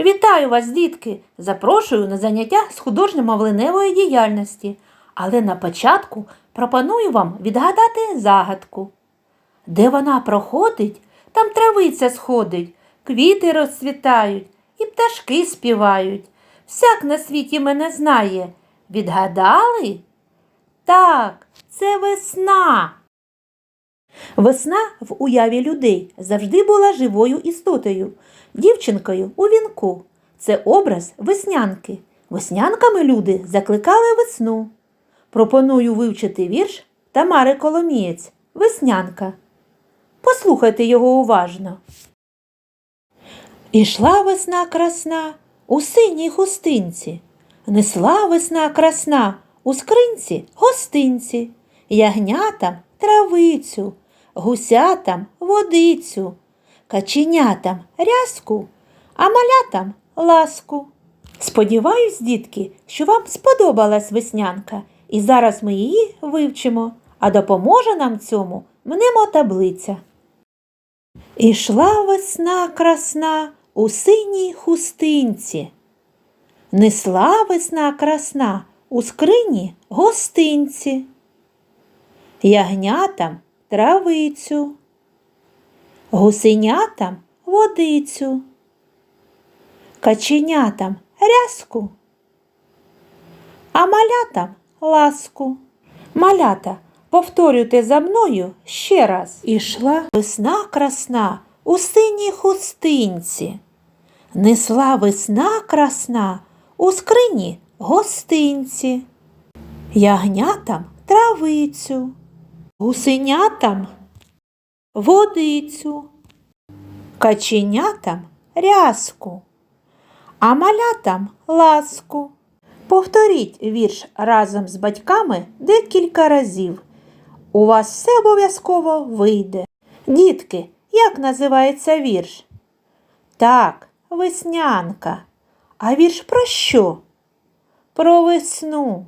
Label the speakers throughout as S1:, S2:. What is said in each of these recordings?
S1: Вітаю вас, дітки! Запрошую на заняття з художньо-мовленевої діяльності. Але на початку пропоную вам відгадати загадку. Де вона проходить, там травиця сходить, квіти розцвітають і пташки співають. Всяк на світі мене знає. Відгадали? Так, це весна. Весна в уяві людей завжди була живою істотою, дівчинкою у вінку. Це образ веснянки. Веснянками люди закликали весну. Пропоную вивчити вірш Тамари Коломієць Веснянка. Послухайте його уважно. Ішла весна красна у синій хустинці, несла весна красна у скринці гостинці, ягнятам травицю, гусятам водицю, каченятам рязку, а малятам ласку. Сподіваюсь, дітки, що вам сподобалась веснянка, і зараз ми її вивчимо, а допоможе нам цьому мнемо таблиця. Ішла весна красна у синій хустинці. Несла весна красна у скрині гостинці. Ягнятам травицю, гусенятам водицю, каченятам рязку, а малятам ласку. Малята, повторюйте за мною ще раз. Ішла весна красна у синій хустинці. Несла весна красна у скрині гостинці. Ягнятам травицю, гусенятам водицю, каченятам рязку, а малятам ласку. Повторіть вірш разом з батьками декілька разів. У вас все обов'язково вийде. Дітки, як називається вірш? Так, веснянка. А вірш про що? Про весну.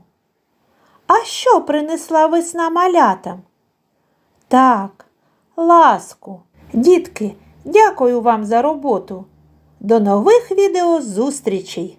S1: А що принесла весна малятам? Так, ласку. Дітки, дякую вам за роботу. До нових відео зустрічей!